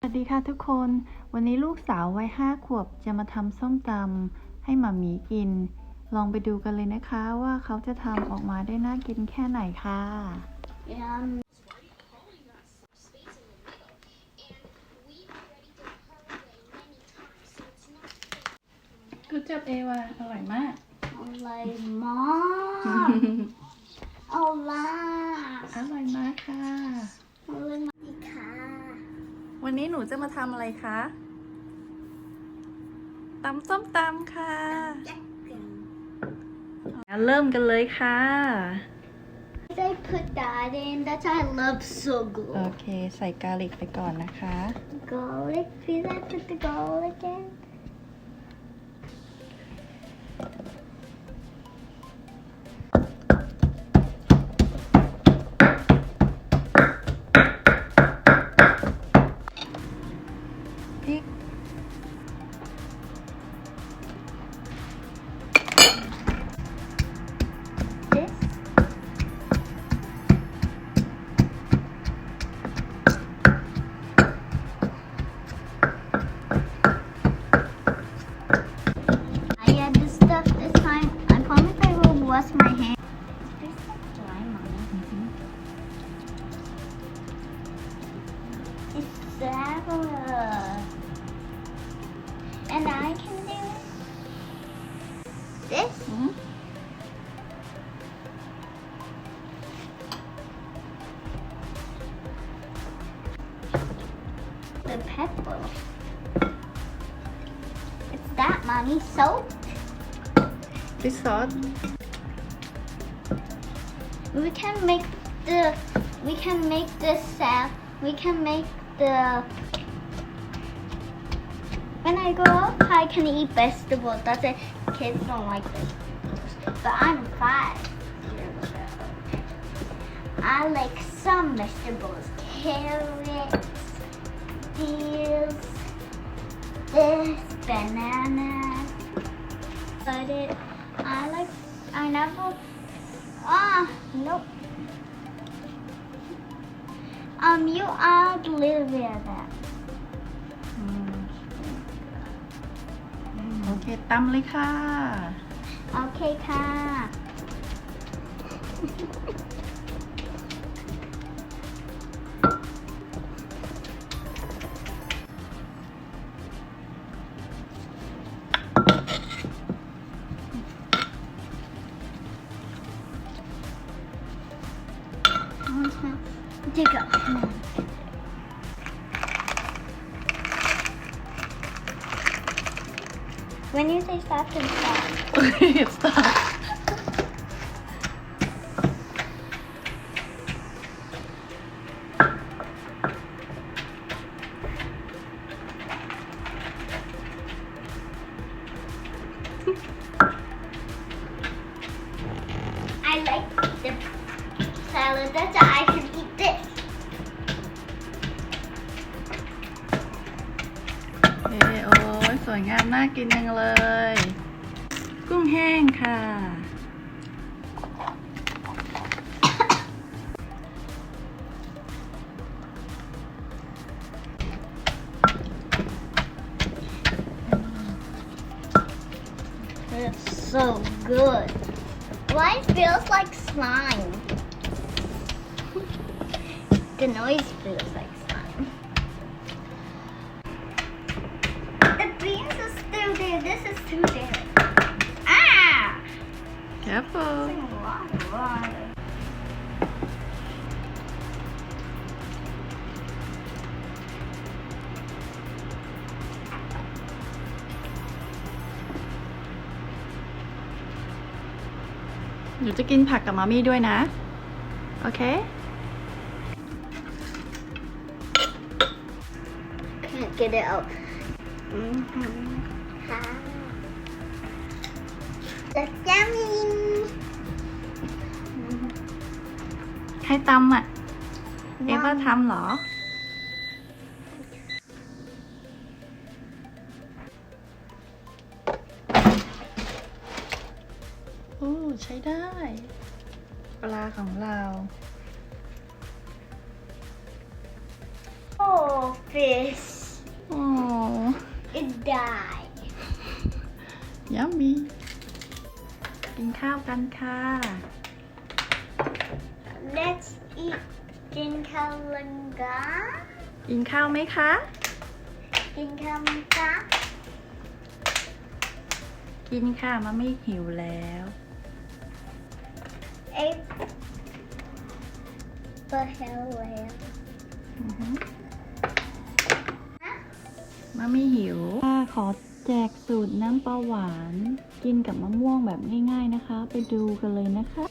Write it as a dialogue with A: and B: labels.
A: สวัสดีค่ะทุกคนวันนี้ลูกสาววัยห้าขวบจะมาทำส้มตำให้หมามีกิน ลองไปดูกันเลยนะคะว่าเขาจะทำออกมาได้น่ากินแค่ไหนคะ่ะกูจับเอวาอร่อยมาก
B: อร่อยมากอ
A: ร่อยมากค่ะวันนี้หนูจะมาทำอะไรคะตำส้มตำค่ะ เริ่มกันเลยค่ะ They put that in that I love so good Okay, ใส่กาลิกไปก่อนนะคะ garlic please I put the garlic in soap. salt. Pisod.
B: We can make the we can make the sap. We can make the when I grow up, I can eat vegetables. That's it. Kids don't like vegetables, but I'm five. I like some vegetables: carrots, peas, this banana. I like, I never, ah, nope. Um, you add a little bit of that.
A: ka.
B: Okay, ka. When you say
A: stop, then stop. it I like the salad that's สวยงามน่ากินยังเลยกุ้งแห้งค่ะ
B: It's so good. Why it feels like slime? the noise feels like too d
A: หนูจะกินผักกับมามี่ด้วยนะโอเค
B: แค่เกเดี๋ยวอืมฮ่
A: จะจ้ามินให้ตำอ่ะ เอฟว่าทำเหรอ โอ้ใช้ได้ ปลาของเรา
B: โอ้ฟิชโอ้ it died
A: y ม m m y กินข้าวกันค่ะ
B: Let's eat กินข้าวกันก
A: กินข้าวไหมคะ
B: กินข้าวคะ
A: กินค่ะมาไม่หิวแล้ว เอ๊ะ
B: เปิวแล้ว
A: มาไม่หิวขอแจกสูตรน้ำปลาหวาน กินกับมะม่วงแบบง่ายๆนะคะ ไปดูกันเลยนะคะ